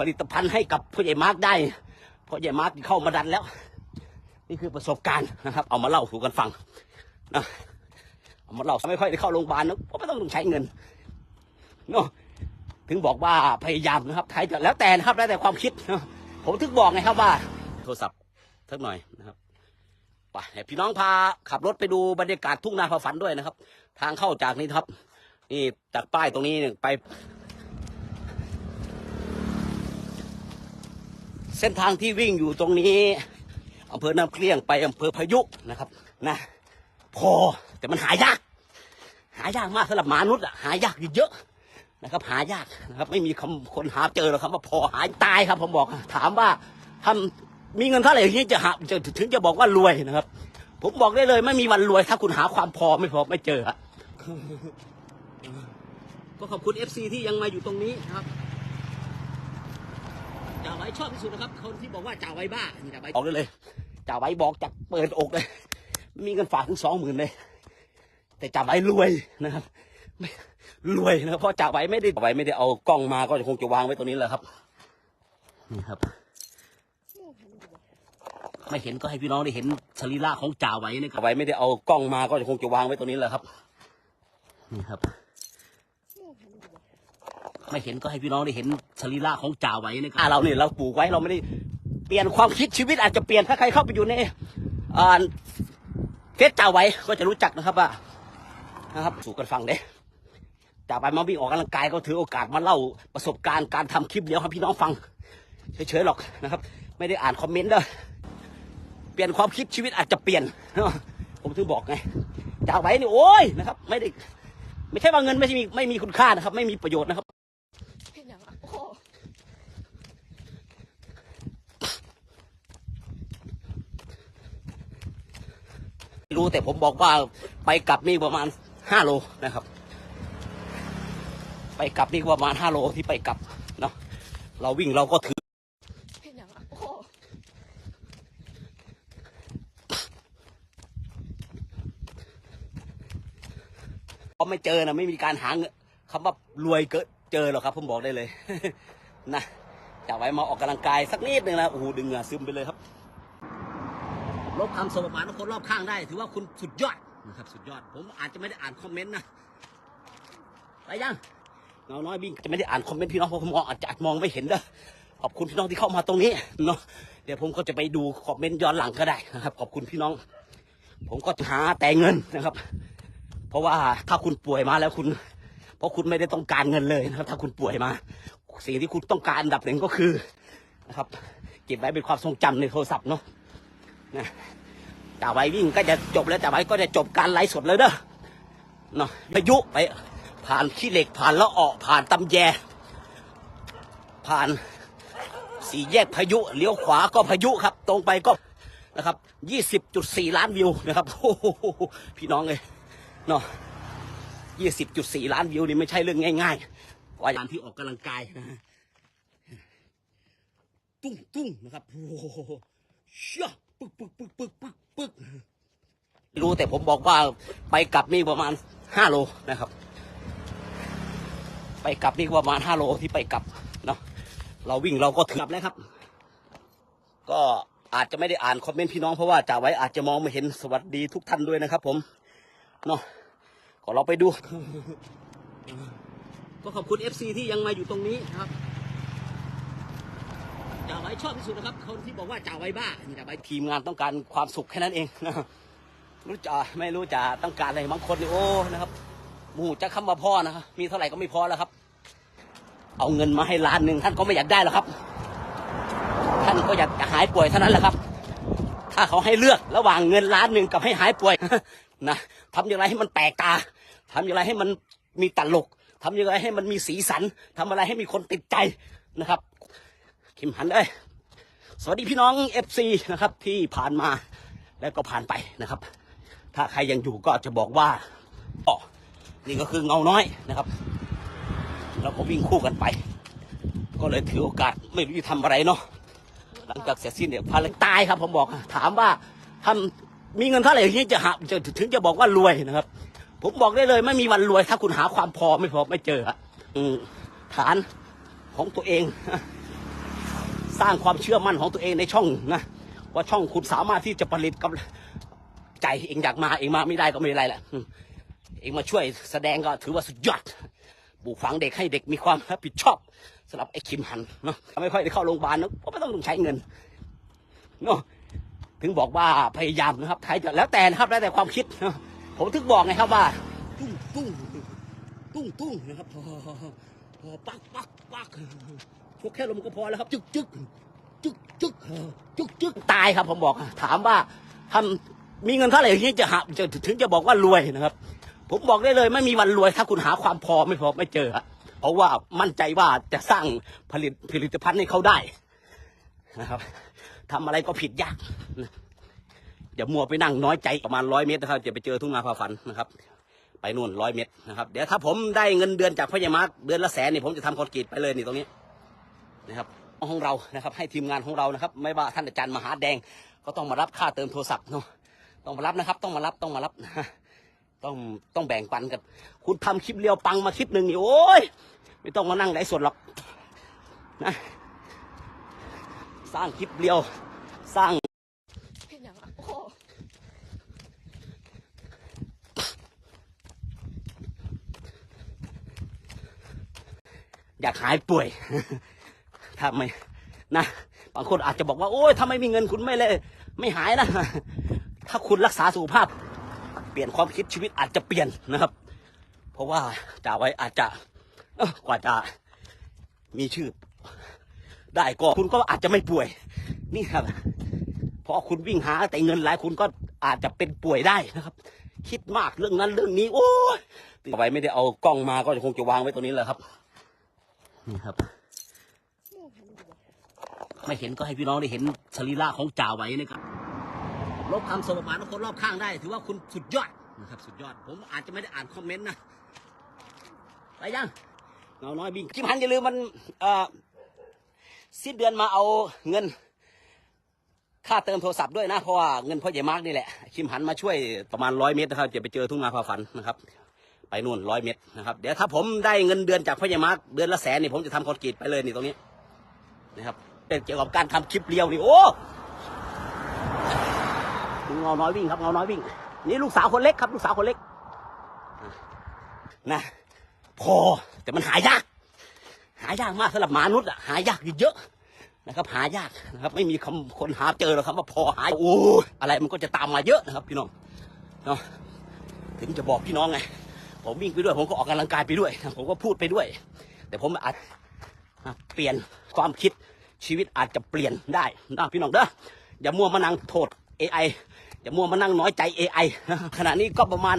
ผลิตภัณฑ์ให้กับพ่อใหญ่มาร์กได้พ่อใหญ่มาร์กเข้ามาดันแล้ว นี่คือประสบการณ์นะครับ เอามาเล่าสู่กันฟังนะเอามาเล่าไม่ค่อยได้เข้าโรงพยาบาลนะเพราะไม่ต้องใช้เงินเนาะถึงบอกว่าพยายามนะครับใครจะแล้วแต่นะครับแล้วแต่ความคิดนะผมถึงบอกไงครับว่า โทรศัพท์สักหน่อยนะครับไปพี่น้องพาขับรถไปดูบรรยากาศทุ่งนาพาฝันด้วยนะครับ ทางเข้าจากนี้ครับ นี่จากป้ายตรงนี้นี่ยไป เส้นทางที่วิ่งอยู่ตรงนี้อำเภอน้ำเคลี่ยงไปอำเภอพายุนะครับ นะ พอแต่มันหายาก หายากมากสำหรับมนุษย์อะหายากเยอะนะครับ หายากนะครับ ไม่มีคำคนหาเจอหรอกครับว่าพอหายตายครับ ผมบอกถามว่าทำมีเงินเท่าไหร่ที่จะหาจะถึงจะบอกว่ารวยนะครับ ผมบอกได้เลยไม่มีวันรวยถ้าคุณหาความพอไม่พอไม่เจอก็ขอบคุณ FC ที่ยังมาอยู่ตรงนี้นะครับ ให้ชอบที่สุดนะครับ คนที่บอกว่าจ่าไว้บ้าจ่าไว้บอกได้เลยจ่าไว้บอกจากเปิดอกเลย มีเงินฝากถึงสองหมื่นเลย แต่จ่าไว้รวยนะครับรวยนะเพราะจ่าไว้ไม่ได้จ่าไว้ไม่ได้เอากล้องมาก็คงจะวางไว้ตรงนี้แหละครับนี่ครับ ไม่เห็นก็ให้พี่น้องได้เห็นสรีระของจ่าไว้นะครับจ่าไว้ไม่ได้เอากล้องมาก็คงจะวางไว้ตรงนี้แหละครับนี่ครับ ไม่เห็นก็ให้พี่น้องได้เห็น สรีระของจ่าไว้นะครับเราเนี่ยเราปลูกไว้เราไม่ได้เปลี่ยนความคิดชีวิตอาจจะเปลี่ยนถ้าใครเข้าไปอยู่ในอ่าเฟซจ่าไว้ก็จะรู้จักนะครับว่านะครับสู่กันฟังเด้จ่าไว้มาวิ่งออกกำลังกายก็ถือโอกาสมาเล่าประสบการณ์การทำคลิปเดียวให้พี่น้องฟังเฉยๆหรอกนะครับ ไม่ได้อ่านคอมเมนต์เด้อเปลี่ยนความคิดชีวิตอาจจะเปลี่ยนผมถึงบอกไงจ่าไว้นี่โอ้ยนะครับ ไม่ได้ไม่ใช่ว่าเงินไม่ใช่มีไม่มีคุณค่านะครับ ไม่มีประโยชน์นะครับ เห็นอย่างอะโอ้โห ไม่ รู้แต่ผมบอกว่าไปกลับนี่ประมาณห้าโลนะครับ ไปกลับนี่ประมาณห้าโลที่ไปกลับเนาะเราวิ่งเราก็ถือพอไม่เจอนะไม่มีการหาเงินคำว่ารวยเกิดเจอหรอกครับ ผมบอกได้เลยนะจะไว้มาออกกำลังกายสักนิดหนึ่งนะโอ้โหดึงเหงื่อซึมไปเลยครับ ลบคำสมบานของคนรอบข้างได้ ถือว่าคุณสุดยอดนะครับสุดยอด ผมอาจจะไม่ได้อ่านคอมเมนต์นะไปยังเงาน้อยวิ่งจะไม่ได้อ่านคอมเมนต์พี่น้องเพราะผมมองอาจจะมองไม่เห็นเด้อขอบคุณพี่น้องที่เข้ามาตรงนี้เนาะเดี๋ยวผมก็จะไปดูคอมเมนต์ย้อนหลังก็ได้นะครับ ขอบคุณพี่น้อง ผมก็หาแต่เงินนะครับ เพราะว่าถ้าคุณป่วยมาแล้วคุณ เพราะคุณไม่ได้ต้องการเงินเลยนะครับ ถ้าคุณป่วยมา สิ่งที่คุณต้องการอันดับหนึ่งก็คือนะครับ เก็บไว้เป็นความทรงจำในโทรศัพท์เนาะ นะจ่าไว้วิ่งก็จะจบแล้วจ่าไว้ก็จะจบการไลฟ์สดเลยเด้อเนาะพายุไป ผ่านขี้เหล็กผ่านละออผ่านตำแย ผ่านสี่แยกพายุเลี้ยวขวาก็พายุครับ ตรงไปก็นะครับยี่สิบจุดสี่ล้านวิวนะครับโอ้โหพี่น้องเลยเนาะยี่สิบจุดสี่ล้านวิวนี่ไม่ใช่เรื่องง่ายๆว่าการที่ออกกำลังกายนะฮะตุ้งตุ้งนะครับโอ้โหเชี่ย ปึกปึกปึกปึกปึกปึกไม่รู้แต่ผมบอกว่าไปกลับนี่ประมาณห้าโลนะครับ ไปกลับนี่ประมาณห้าโลที่ไปกลับเนาะเราวิ่งเราก็ถือกลับแล้วครับ ก็อาจจะไม่ได้อ่านคอมเมนต์พี่น้องเพราะว่าจ่าไว้อาจจะมองไม่เห็นสวัสดีทุกท่านด้วยนะครับ ผมเนาะขอเราไปดู ก็ขอบคุณ FC ที่ยังมาอยู่ตรงนี้นะครับ ไว้ชอบที่สุดนะครับ คนที่บอกว่าจ่าไว้บ้าจ่าไว้ทีมงานต้องการความสุขแค่นั้นเองนะรู้จ่ะไม่รู้จ่ะต้องการอะไรบางคนนี่โอ้นะครับหมูจะคำว่าพ่อนะครับมีเท่าไหร่ก็ไม่พอแล้วครับ เอาเงินมาให้ล้านหนึ่งท่านก็ไม่อยากได้หรอกครับ ท่านก็อยากจะหายป่วยเท่านั้นแหละครับ ถ้าเขาให้เลือกระหว่างเงินล้านหนึ่งกับให้หายป่วยนะทำอย่างไรให้มันแปลกตาทำอย่างไรให้มันมีตลกทำอย่างไรให้มันมีสีสันทำอะไรให้มีคนติดใจนะครับ คิมหันเลยสวัสดีพี่น้องเอฟซีนะครับที่ผ่านมาแล้วก็ผ่านไปนะครับ ถ้าใครยังอยู่ก็จะบอกว่าอ๋อนี่ก็คือเงาน้อยนะครับ เราก็วิ่งคู่กันไป ก็เลยถือโอกาสไม่รู้จะทำอะไรเนาะหลังจากเสร็จสิ้นเนี่ยพาเลยตายครับ ผมบอกถามว่าทำมีเงินเท่าไหร่ที่จะหาจะถึงจะบอกว่ารวยนะครับ ผมบอกได้เลยไม่มีวันรวย ถ้าคุณหาความพอไม่พอไม่เจออะอืมฐานของตัวเอง สร้างความเชื่อมั่นของตัวเองในช่องนะว่าช่องคุณสามารถที่จะผลิตกับใจเองอยากมาเองมาไม่ได้ก็ไม่เป็นไรแหละเองมาช่วยแสดงก็ถือว่าสุดยอดปลูกฝังเด็กให้เด็กมีความรับผิดชอบสำหรับไอ้คิมหันเนาะไม่ค่อยได้เข้าโรงพยาบาลเนอะเพราะไม่ต้องใช้เงินเนาะถึงบอกว่าพยายามนะครับใครจะแล้วแต่นะครับแล้วแต่ความคิดเนอะผมถึงบอกไงครับว่า ตุ้งตุ้งตุ้งตุ้งนะครับพอพอปักปักปัก พวกแค่ลมก็พอแล้วครับ จึกจึกจึกจึกจึกจึกตายครับ ผมบอก ถามว่าทำมีเงินเท่าไหร่ที่จะหาจะถึงจะบอกว่ารวยนะครับ ผมบอกได้เลย ไม่มีวันรวย ถ้าคุณหาความพอไม่พอไม่เจอเพราะว่ามั่นใจว่าจะสร้างผลิตผลิตภัณฑ์ให้เขาได้นะครับทำอะไรก็ผิดยากอย่ามัวไปนั่งน้อยใจประมาณร้อยเมตรนะครับจะไปเจอทุ่งนาพาฝันนะครับ ไปนู่นร้อยเมตรนะครับ เดี๋ยวถ้าผมได้เงินเดือนจากพญามาร์เดือนละแสนนี่ผมจะทำคอนกรีตไปเลยนี่ตรงนี้ นะครับของเรานะครับ ให้ทีมงานของเรานะครับ ไม่ว่าท่านอาจารย์มหาแดง ก็ต้องมารับค่าเติมโทรศัพท์เนาะต้องมารับนะครับ ต้องมารับต้องมารับต้องต้องแบ่งปันกันคุณทำคลิปเรียวปังมาคลิปหนึ่งนี่โอ้ยไม่ต้องมานั่งไลฟ์สดหรอกนะสร้างคลิปเรียวสร้างอย่างอะโอ้โหอยากหายป่วย ถ้าไม่นะบางคนอาจจะบอกว่าโอ้ยถ้าไม่มีเงินคุณไม่เลย ไม่หายนะ ถ้าคุณรักษาสุขภาพ เปลี่ยนความคิดชีวิตอาจจะเปลี่ยนนะครับ เพราะว่าจ่าไว้อาจจะกว่าจะมีชื่อ ได้ก็คุณก็อาจจะไม่ป่วย นี่ครับเพราะคุณวิ่งหาแต่เงินหลายคุณก็อาจจะเป็นป่วยได้นะครับ คิดมากเรื่องนั้นเรื่องนี้ โอ้ยต่อไปไม่ได้เอากล้องมาก็คงจะวางไว้ตรงนี้แหละครับ นี่ครับ ไม่เห็นก็ให้พี่น้องได้เห็นสรีระของจ่าไว้นะครับลบคำสมบานของคนรอบข้างได้ ถือว่าคุณสุดยอดนะครับสุดยอด ผมอาจจะไม่ได้อ่านคอมเมนต์นะไปยังเงาน้อยบิงจิมหันอย่าลืมมันเอ่อสิ้นเดือนมาเอาเงิน ค่าเติมโทรศัพท์ด้วยนะเพราะว่าเงินพ่อใหญ่มากนี่แหละคิมหันมาช่วยประมาณร้อยเมตรนะครับจะไปเจอทุ่งนาพาฝันนะครับ ไปนู่นร้อยเมตรนะครับเดี๋ยวถ้าผมได้เงินเดือนจากพ่อใหญ่มากเดือนละแสนนี่ผมจะทำคอนกรีตไปเลยนี่ตรงนี้นะครับ เป็นเกี่ยวกับการทำคลิปเรียวนี่โอ้เงาน้อยวิ่งครับเงาน้อยวิ่ง นี่ลูกสาวคนเล็กครับ ลูกสาวคนเล็กนะพอแต่มันหายาก หายากมากสำหรับมนุษย์อะหายากอยู่เยอะนะครับ หายากนะครับ ไม่มีคำคนหาเจอหรอกครับว่าพอหายโอ้อะไรมันก็จะตามมาเยอะนะครับ พี่น้องเนาะถึงจะบอกพี่น้องไงผมวิ่งไปด้วย ผมก็ออกกำลังกายไปด้วย ผมก็พูดไปด้วย แต่ผมอาจเปลี่ยนความคิด ชีวิตอาจจะเปลี่ยนได้นะพี่น้องเด้ออย่ามัวมานั่งโทษ AI อย่ามัวมานั่งน้อยใจ AI ขณะนี้ก็ประมาณ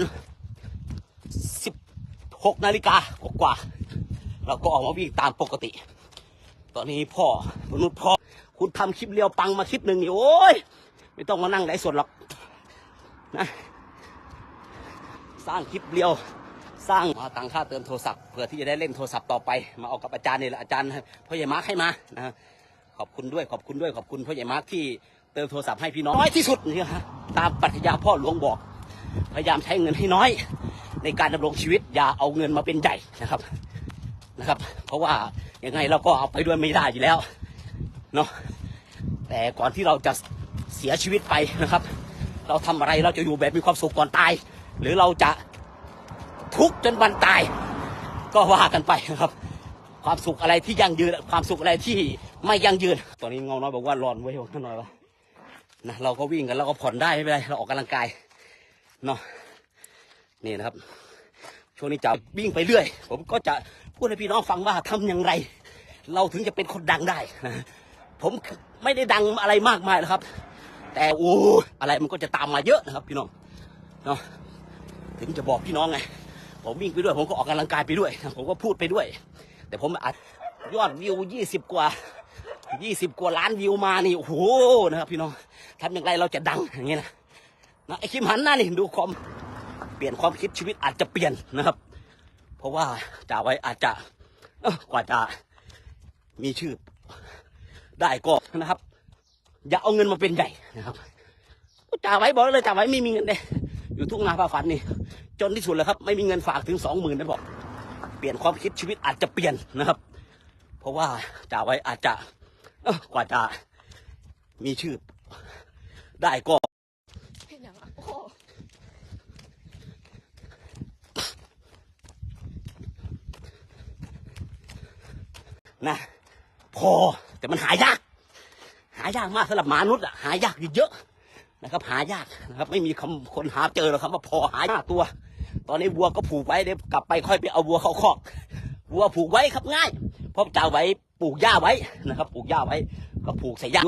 16นาฬิกากว่าเราก็ออกมาวิ่งตามปกติ ตอนนี้พ่อมนุษย์พ่อคุณทำคลิปเรียวปังมาคลิปหนึ่งนี่โอ้ยไม่ต้องมานั่งไลฟ์สดหรอกนะสร้างคลิปเรียวสร้างมาตังค่าเติมโทรศัพท์เพื่อที่จะได้เล่นโทรศัพท์ต่อไป มาเอากับอาจารย์นี่แหละอาจารย์พ่อใหญ่มาร์คให้มานะ ขอบคุณด้วยขอบคุณด้วยขอบคุณพ่อใหญ่มาร์คที่เติมโทรศัพท์ให้พี่น้องน้อยที่สุดนี่ฮะตามปรัชญาพ่อหลวงบอก พยายามใช้เงินให้น้อย ในการดำรงชีวิตอย่าเอาเงินมาเป็นใหญ่นะครับนะครับ เพราะว่ายังไงเราก็เอาไปด้วยไม่ได้อยู่แล้วเนาะแต่ก่อนที่เราจะเสียชีวิตไปนะครับ เราทำอะไรเราจะอยู่แบบมีความสุขก่อนตาย หรือเราจะทุกข์จนวันตาย ก็ว่ากันไปนะครับ ความสุขอะไรที่ยั่งยืนความสุขอะไรที่ ไม่ยั่งยืน ตอนนี้เงาน้อยบอกว่าร้อนไว้ยว่าหน่อยวะนะเราก็วิ่งกันเราก็ผ่อนได้ไม่เป็นไรเราออกกำลังกายเนาะนี่นะครับ ช่วงนี้จะวิ่งไปเรื่อย ผมก็จะพูดให้พี่น้องฟังว่าทำอย่างไร เราถึงจะเป็นคนดังได้นะผมไม่ได้ดังอะไรมากมายนะครับ แต่โอ้อะไรมันก็จะตามมาเยอะนะครับ พี่น้องเนาะถึงจะบอกพี่น้องไงผมวิ่งไปด้วย ผมก็ออกกำลังกายไปด้วย ผมก็พูดไปด้วย แต่ผมอัดยอดวิวยี่สิบกว่า ยี่สิบกว่าล้านวิวมานี่ โอ้โหนะครับพี่น้องทำอย่างไรเราจะดังอย่างเงี้ยนะนะไอคิมหันหน้านี่ดูความเปลี่ยนความคิดชีวิตอาจจะเปลี่ยนนะครับ เพราะว่าจ่าไว้อาจจะกว่าจะมีชื่อ ได้ก็นะครับ อย่าเอาเงินมาเป็นใหญ่นะครับจ่าไว้บอกเลยจ่าไว้ไม่มีเงินเลยอยู่ทุ่งนาฟ้าฝันนี่ จนที่สุดแล้วครับ ไม่มีเงินฝากถึงสองหมื่นนะบอกเปลี่ยนความคิดชีวิตอาจจะเปลี่ยนนะครับ เพราะว่าจ่าไว้อาจจะ กว่าจะมีชื่อ ได้ก็เห็นอย่างอะโอ้นะพอแต่มันหายาก หายากมากสำหรับมนุษย์อะหายากอยู่เยอะนะครับ หายากนะครับ ไม่มีคำคนหาเจอหรอกครับว่าพอหายากตัว ตอนนี้วัวก็ผูกไว้เดี๋ยวกลับไปค่อยไปเอาวัวเข้าคอกวัวผูกไว้ครับง่ายเพราะจะเอาไว้ ปลูกหญ้าไว้นะครับปลูกหญ้าไว้ก็ปลูกใส่หญ้า